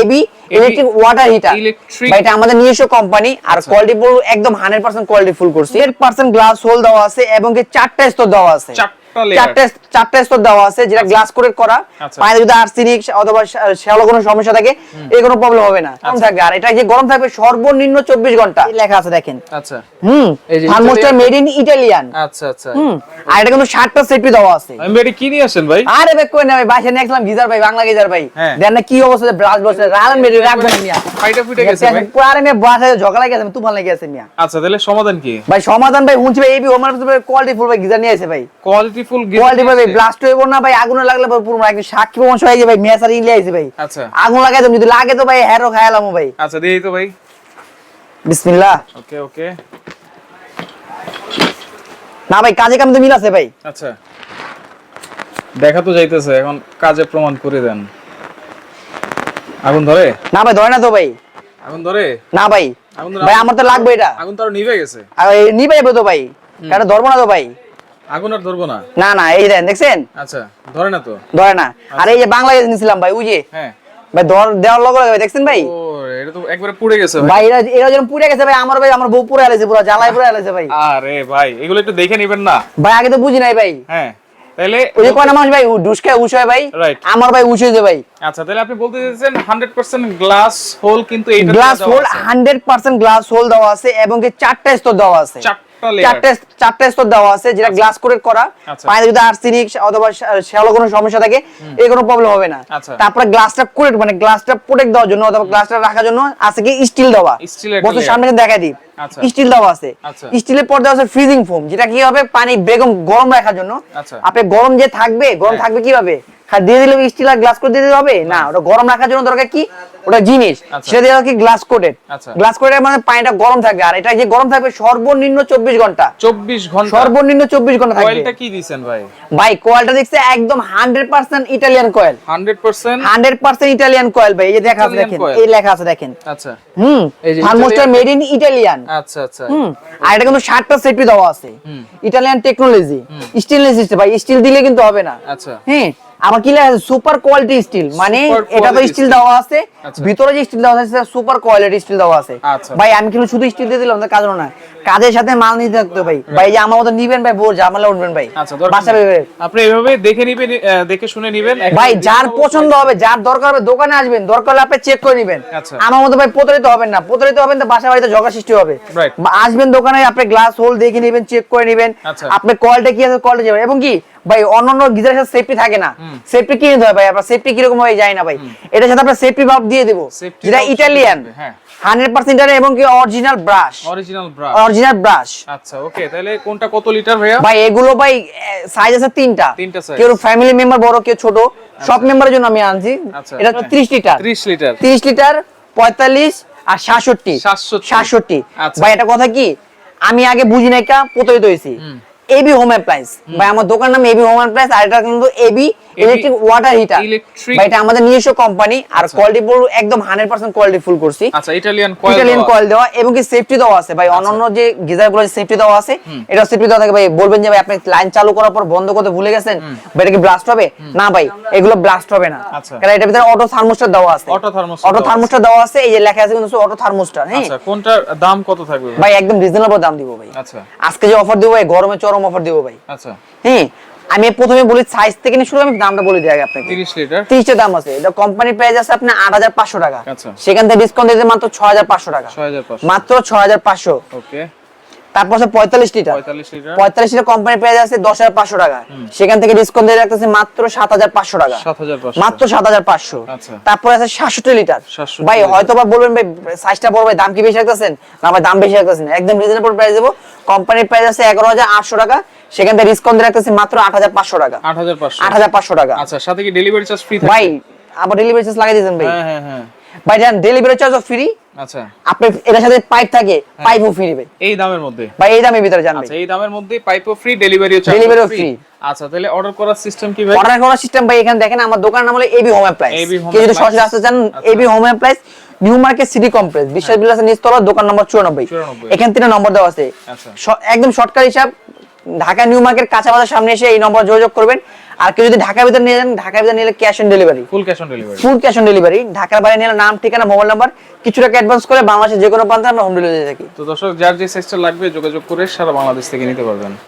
AB electric water heater এটা আমাদের নিজস্ব কোম্পানি আর আচ্ছা। কোয়ালিটি একদম 100% কোয়ালিটি ফুল করছি 100% গ্লাস হোল দেওয়া আছে এবং চারটা স্তর দেওয়া আছে চারটা। চারটা চারটা স্তর দেওয়া আছে যেটা গ্লাস কোটেড করা আচ্ছা। পায়ে যদি আর্সেনিক অথবা শ্যালো কোনো সমস্যা থাকে এই কোনো প্রবলেম হবে না। আচ্ছা। গরম থাকবে। আর এটা যে গরম থাকবে সর্বনিম্ন 24 ঘণ্টা। লেখা আছে দেখেন। আচ্ছা। হুম। থার্মোস্টার মেড ইন ইটালিয়ান আচ্ছা আচ্ছা। হুম। আর এটা কিন্তু 60টা সেফটি দেওয়া আছে। আমি কি নিয়ে আসেন ভাই? আরে ভাই কই না ভাই বাসা নিয়ে আসলাম গিজার ভাই বাংলা গিজার ভাই। হ্যাঁ। দেন না কি অবস্থা ব্রাশ বসে রালেন মেরে রাখবেন মিয়া। ফাইটা ফুটে গেছে ভাই। মে বাসা ঝগড়া গেছে তুফান লেগে গেছে মিয়া। আচ্ছা তাহলে সমাধান কি? ভাই সমাধান ভাই হুঁচি ভাই এবি হোমার কোয়ালিটি ফুল ভাই গিজার নিয়ে আসে ভাই। কোয়ালিটি ফুল কোয়ালিটি ভাই ব্লাস্ট হইব না ভাই আগুন লাগলে পুরো একদম সাক্ষী প্রমাণ হয়ে যাবে ভাই মেসার ইলে আইছে ভাই। আচ্ছা। আগুন লাগাই দাম যদি লাগে তো ভাই খায়ালাম ভাই। আচ্ছা দিই তো ভাই। বিসমিল্লাহ। ওকে ওকে। না ভাই কাজে কামে তো মিল আছে ভাই। আচ্ছা। দেখা তো যাইতেছে এখন কাজে প্রমাণ করে দেন। আগুন ধরে? না ভাই ধরে না তো ভাই। আগুন ধরে? না ভাই। ভাই আমার তো লাগবে এটা। আগুন তো নিভে গেছে। আর এই যাবে তো ভাই। এটা ধরবো না তো ভাই। আগুন আর ধরবো না? না না এই দেন দেখছেন? আচ্ছা ধরে না তো। ধরে না। আর এই যে বাংলাদেশ নিছিলাম ভাই ওই যে হ্যাঁ। ভাই ধর দেওয়ার লগে লগে দেখছেন ভাই? এটা তো একবারে পুড়ে গেছে ভাই। ভাই এরা এরা যেন পুড়ে গেছে ভাই আমার ভাই আমার বউ পুড়ে আলেছে পুরো জ্বালায় পুড়ে আলেছে ভাই। আরে ভাই এগুলো একটু দেখে নেবেন না। ভাই আগে তো বুঝি নাই ভাই। হ্যাঁ তাহলে ওই মানুষ ভাই ডুসকায় উস ভাই। আমার ভাই হয়েছে ভাই। আচ্ছা তাহলে আপনি বলতে চাইছেন 100% গ্লাস হোল কিন্তু এইটা গ্লাস হোল হান্ড্রেড পার্সেন্ট গ্লাস হোল দেওয়া আছে এবং কি চারটা স্তর দেওয়া আছে। চারটা। চারটা চারটা স্তর দেওয়া আছে যেটা গ্লাস কোটেড করা আচ্ছা। পায়ে যদি আর্সেনিক অথবা শ্যালো কোনো সমস্যা থাকে এই কোনো প্রবলেম হবে না আচ্ছা। তারপরে গ্লাসটা কোটেড মানে গ্লাসটা প্রোটেক্ট দেওয়ার জন্য অথবা গ্লাসটা রাখার জন্য আছে কি স্টিল দেওয়া বছর সামনে দেখাই দিই আচ্ছা। স্টিল দেওয়া আছে আচ্ছা। স্টিলের পর দেওয়া আছে ফ্রিজিং ফোম যেটা কি হবে পানি বেগম গরম রাখার জন্য আচ্ছা। আপনি গরম যে থাকবে গরম হ্যাঁ। থাকবে কীভাবে দিয়ে দিলে স্টিল আর গ্লাস করে দিয়ে দিলে হবে? না ওটা গরম রাখার জন্য দরকার কি? ওটা জিনিস। আচ্ছা। সেটা দিয়ে কি গ্লাস কোটেড আচ্ছা। গ্লাস কোটেড মানে পানিটা গরম থাকবে। আর এটা যে গরম থাকবে সর্বনিম্ন চব্বিশ ঘণ্টা। 24 ঘণ্টা। সর্বনিম্ন চব্বিশ ঘণ্টা থাকবে। কয়েলটা কি দিবেন ভাই? ভাই কোয়েলটা দেখছে একদম hundred percent Italian coil 100% hundred percent Italian coil ভাই এই যে দেখা আছে দেখেন এই লেখা আছে দেখেন। আচ্ছা। হুম এই যে থার্মোস্টার মেড ইন ইটালিয়ান আচ্ছা আচ্ছা। হুম আর এটা কিন্তু ষাটটা সেফটি দেওয়া আছে। ইটালিয়ান টেকনোলজি স্টেনলেস স্টিল ভাই স্টিল দিলে কিন্তু হবে না। আচ্ছা। হ্যাঁ আবার কি লেখা সুপার কোয়ালিটি স্টিল মানে এটা তো স্টিল দেওয়া আছে। আচ্ছা। ভিতরে যে স্টিল দেওয়া আছে সেটা সুপার কোয়ালিটি স্টিল দেওয়া আছে। আচ্ছা। ভাই আমি কিন্তু শুধু স্টিল দিয়ে দিলাম কাজ না। কাজের সাথে মাল নিতে থাকতে ভাই। ভাই যে আমার মতো নিবেন ভাই বোর জামালা উঠবেন ভাই। আচ্ছা বাসা আপনি এইভাবে দেখে নিবেন দেখে শুনে নিবেন। ভাই যার পছন্দ হবে যার দরকার হবে দোকানে আসবেন দরকার হলে আপনি চেক করে নেবেন। আচ্ছা। আমার মতো ভাই প্রতারিত হবেন না। প্রতারিত হবেন তো বাসা বাড়িতে ঝগড়া সৃষ্টি হবে। আসবেন দোকানে আপনি গ্লাস হোল দেখে নেবেন চেক করে নেবেন। আচ্ছা। আপনি কোয়ালিটি কি আছে কোয়ালিটি যাবে। এবং কি ভাই অন্যান্য গিজারের সাথে সেফটি থাকে না। সেফটি কি নিতে হয় ভাই আপনার সেফটি কীরকম হয়ে যায় না ভাই। এটার সাথে আপনার সেফটি ভাব দিয়ে দেবো। যেটা ইটালিয়ান হ্যাঁ। হান্ড্রেড পার্সেন্ট এবং কি original brush original brush original brush আচ্ছা ওকে তাহলে কোনটা কত লিটার ভাইয়া? ভাই এগুলো ভাই সাইজ আছে তিনটা। তিনটা size। কেউ ফ্যামিলি মেম্বার বড় কেউ ছোট। সব মেম্বারের জন্য আমি আনছি। আচ্ছা। এটা ত্রিশ লিটার 30 লিটার তিরিশ লিটার পঁয়তাল্লিশ আর সাতষট্টি। 67 আচ্ছা। ভাই এটা কথা কি? আমি আগে বুঝি নাই কা প্রতারিত হয়েছি। AB home. অ্যাপ্লায়েন্স ভাই আমার দোকান নাম এবি হোম অ্যাপ্লায়েন্স আর এটা কিন্তু এবি ইলেকট্রিক ওয়াটার হিটার ভাই এটা আমাদের নিজস্ব কোম্পানি আর কোয়ালিটি ফুল একদম হান্ড্রেড পার্সেন্ট কোয়ালিটি ফুল করছি। আচ্ছা ইটালিয়ান কয়েল ইটালিয়ান কয়েল দেওয়া এবং কি সেফটি দেওয়া আছে। ভাই অন্যান্য যে গিজারগুলো সেফটি দেওয়া আছে এটা সেফটি দেওয়া থাকে। ভাই বলবেন যে ভাই আপনি লাইন চালু করার পর বন্ধ করতে ভুলে গেছেন? ভাই এটা কি ব্লাস্ট হবে? না ভাই এগুলো ব্লাস্ট হবে না। আচ্ছা। কারণ এটার ভিতরে অটো থার্মোস্টার দেওয়া আছে। Auto thermostat অটো থার্মোস্টার দেওয়া আছে এই যে লেখা আছে কিন্তু অটো থার্মোস্টার হ্যাঁ? আচ্ছা কোনটার দাম কত থাকবে? ভাই? একদম রিজনেবল দাম দিব ভাই। আচ্ছা। আজকে যে অফার দিব ভাই গরমে চরম অফার দিব ভাই। আচ্ছা। হ্যাঁ আমি প্রথমে বলি সাইজ থেকে নিয়ে শুরু আমি দামটা বলে দিই আগে আপনাকে। 30 লিটার তিরিশটা দাম আছে। এটা কোম্পানির প্রাইস আছে আপনার হাজার পাঁচশো টাকা। আচ্ছা। সেখান থেকে ডিসকাউন্ট দিতে মাত্র ছয় হাজার পাঁচশো টাকা। 6500 মাত্র ছয় হাজার পাঁচশো। ওকে। তারপর আছে পঁয়তাল্লিশ লিটার 45 লিটার পঁয়তাল্লিশ লিটার কোম্পানির প্রাইস আছে দশ হাজার পাঁচশো টাকা। সেখান থেকে ডিসকাউন্ট দিয়ে রাখতেছে মাত্র সাত হাজার পাঁচশো টাকা। 7500 মাত্র সাত হাজার পাঁচশো। আচ্ছা। তারপর আছে সাতষট্টি লিটার 67 ভাই লিটার। হয়তো বা বলবেন ভাই সাইজটা বড় ভাই দাম কি বেশি রাখতেছেন? না ভাই দাম বেশি রাখতেছেন একদম রিজনেবল প্রাইস দেবো। কোম্পানির প্রাইস আছে এগারো হাজার আটশো টাকা সেখান থেকে ডিসকাউন্ট রাখতেছে মাত্র আট হাজার পাঁচশো টাকা। 8500 আট হাজার পাঁচশো টাকা। আচ্ছা সাথে কি ডেলিভারি চার্জ ফ্রি ভাই আবার ডেলিভারি চার্জ লাগিয়ে দিয়েছেন ভাই। হ্যাঁ হ্যাঁ হ্যাঁ। ভাই জান ডেলিভারি চার্জও ফ্রি আচ্ছা। আপনি এটার সাথে পাইপ থাকে পাইপও ফ্রি ভাই এই দামের মধ্যে? ভাই এই দামের ভিতরে জানবে আচ্ছা এই দামের মধ্যে পাইপও ফ্রি ডেলিভারিও চার্জ Delivery ও free। আচ্ছা তাহলে অর্ডার করার সিস্টেম কি ভাই? অর্ডার করার সিস্টেম ভাই এখানে দেখেন আমার দোকানের নাম হলো এবি হোম অ্যাপ্লায়েন্স কেউ যদি। সরাসরি আসতে চান। AB home appliance new market city complex Biswas বিলাসের নিচতলা দোকান নম্বর চুরানব্বই। এখান থেকে নম্বর দেওয়া আছে। আচ্ছা। একদম শর্টকাট হিসাব ঢাকা নিউ মার্কেট কাঁচা বাজার সামনে এসে এই নম্বর যোগাযোগ করবেন। আর কেউ যদি ঢাকার ভিতরে নিয়ে যান ঢাকার ভিতরে নিলে cash on delivery full cash on delivery full cash on delivery ঢাকার বাইরে নিলে নাম ঠিকানা মোবাইল নাম্বার কিছু টাকা অ্যাডভান্স করে বাংলাদেশের যে কোনো প্রান্তে আমরা হোম ডেলিভারি থাকি। তো দর্শক যার যে সাইজটা লাগবে যোগাযোগ করে সারা বাংলাদেশ থেকে নিতে পারবেন।